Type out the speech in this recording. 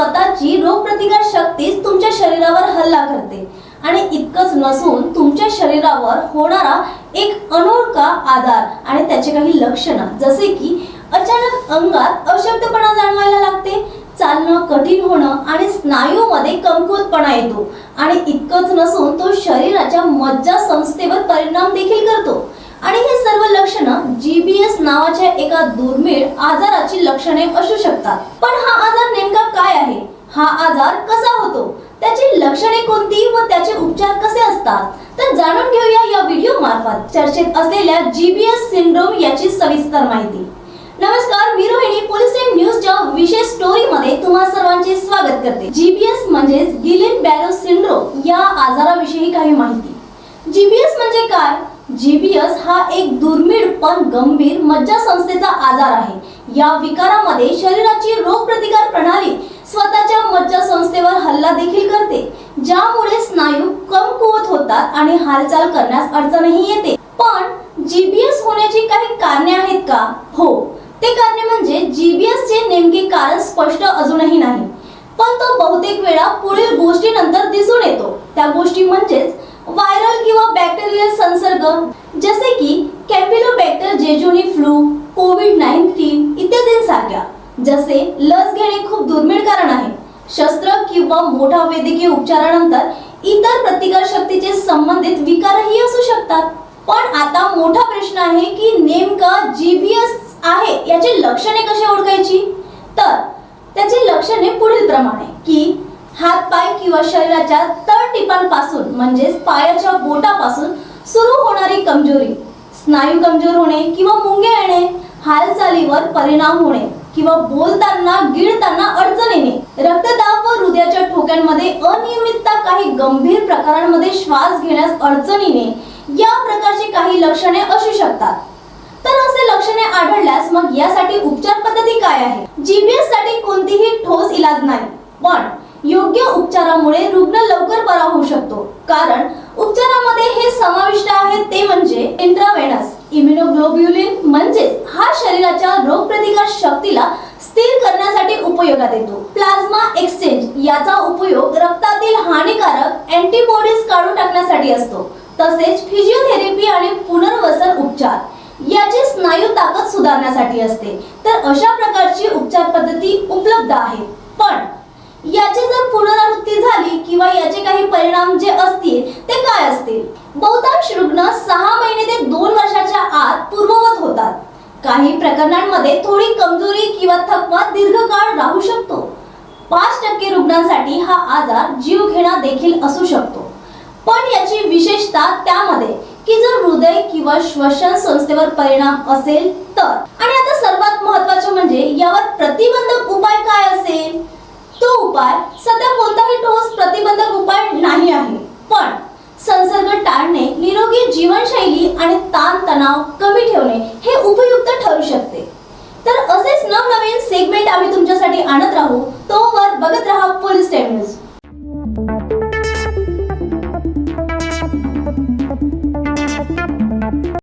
स्वतःची रोगप्रतिकार शक्तीच तुमच्या शरीरावर हल्ला करते. आणि इतकंच नसून तुमच्या शरीरावर होणारा एक अनोळखा आजार आणि त्याचे काही लक्षणं जसे की अचानक अंगात अशक्तपणा जाणवायला लागते चालणं कठीण होणं आणि स्नायूमध्ये कमकुवतपणा येतो. आणि इतकंच नसून तो शरीराच्या मज्जा संस्थेवर परिणाम देखील करतो. आणि हे सर्व लक्षणं जीबीएस नावाच्या एका दुर्मिळ आजाराची लक्षणे असू शकतात. पण हा आजार नेमका काय आहे? हा आजार कसा होतो? त्याची लक्षणे कोणती व त्याचे उपचार कसे असतात? तर जाणून घेऊया या व्हिडिओ मार्फत. चर्चेत असलेल्या जीबीएस सिंड्रोम याची सविस्तर माहिती. नमस्कार मी रोहिणी. पोलीस टाइम न्यूजच्या विशेष स्टोरी मध्ये तुम्हा सर्वांचे स्वागत करते. जीबीएस म्हणजेच गिलिन बॅरो सिंड्रोम या आजाराविषयी काही माहिती. जीबीएस म्हणजे काय? जीबीएस हा एक दुर्मिळ पण गंभीर मज्जा संस्थेचा आजार आहे. या विकारामध्ये शरीराची रोगप्रतिकार प्रणाली स्वतःच्या मज्जा संस्थेवर हल्ला देखील करते ज्यामुळे स्नायू कमकुवत होतात आणि हालचाल करण्यास अडचणही येते. पण जीबीएस होण्याची काही कारणे आहेत का? हो ते कारणे म्हणजे जीबीएस चे नेमके कारण स्पष्ट अजूनही नाही. पण तो बहुतेक वेळा पुढील गोष्टीनंतर दिसून येतो. त्या गोष्टी म्हणजेच व्हायरल किंवा बॅक्टेरियल संसर्ग जसे की campylobacter jejuni flu COVID nineteen इत्यादींसारख्या. जसे लस घेणे खूप दुर्मिळ कारण आहे. शस्त्र किंवा मोठा वैद्यकीय उपचारानंतर इतर प्रतिकार शक्तीचे संबंधित विकारही असू शकतात. पण आता मोठा प्रश्न आहे की नेमका जीबीएस आहे याची लक्षणे कशी ओळखायची? तर त्याची लक्षणे पुढील प्रमाणे की हात पाय किंवा शरीराच्या तळटिपांपासून म्हणजेच पायाच्या बोटापासून सुरू होणारी कमजोरी स्नायू कमजोर होणे किंवा मुंग्या येणे हालचालीवर परिणाम होणे किंवा बोलताना गिळताना अडचण येणे रक्तदाब व हृदयाच्या ठोक्यांमध्ये अनियमितता काही गंभीर प्रकारांमध्ये श्वास घेण्यास अडचण येणे या प्रकारची काही लक्षणे असू शकतात. तर असे लक्षणे आढळल्यास मग यासाठी उपचार पद्धती काय आहे जीबीएससाठी कोणतीही ठोस इलाज नाही. पण योग्य उपचारामुळे रुग्ण लवकर बरा होऊ शकतो. कारण उपचारामध्ये हे समाविष्ट आहे ते म्हणजे इंट्रावेनस इम्युनोग्लोब्युलिन म्हणजेच हा शरीराच्या रोगप्रतिकार शक्तीला स्थिर करण्यासाठी उपयोगात येतो. प्लाझ्मा एक्सचेंज याचा उपयोग रक्तातील हानिकारक अँटीबॉडीज काढून टाकण्यासाठी असतो. तसेच फिजिओथेरपी आणि पुनर्वसन उपचार याची स्नायू ताकद सुधारण्यासाठी असते. तर अशा प्रकारची उपचार पद्धती उपलब्ध आहे पण याची जर पुनरावृत्ती झाली किंवा याचे काही परिणाम जे असतील ते काय असतील? बहुतांश रुग्ण सहा महिने ते दोन वर्षाच्या आत पूर्ववत होतात. काही प्रकरणांमध्ये थोडी कमजोरी किंवा थकवा दीर्घकाळ राहू शकतो. पाच टक्के रुग्णांसाठी हा आजार जीवघेणा देखील असू शकतो. पण याची विशेषता त्यामध्ये की जर हृदय किंवा श्वसन संस्थेवर परिणाम असेल तर. आणि आता सर्वात महत्त्वाचे म्हणजे यावर प्रतिबंधक उपाय काय असेल? तो उपाय सध्या कोणताही ठोस प्रतिबंधक उपाय नाही आहे. पण संसर्ग टाळणे निरोगी जीवनशैली आणि ताण तणाव कमी ठेवणे हे उपयुक्त ठरू शकते. तर असेच नवनवीन सेगमेंट आम्ही तुमच्यासाठी आणत राहू. तोवर बघत राहा पोलीस टाइम न्यूज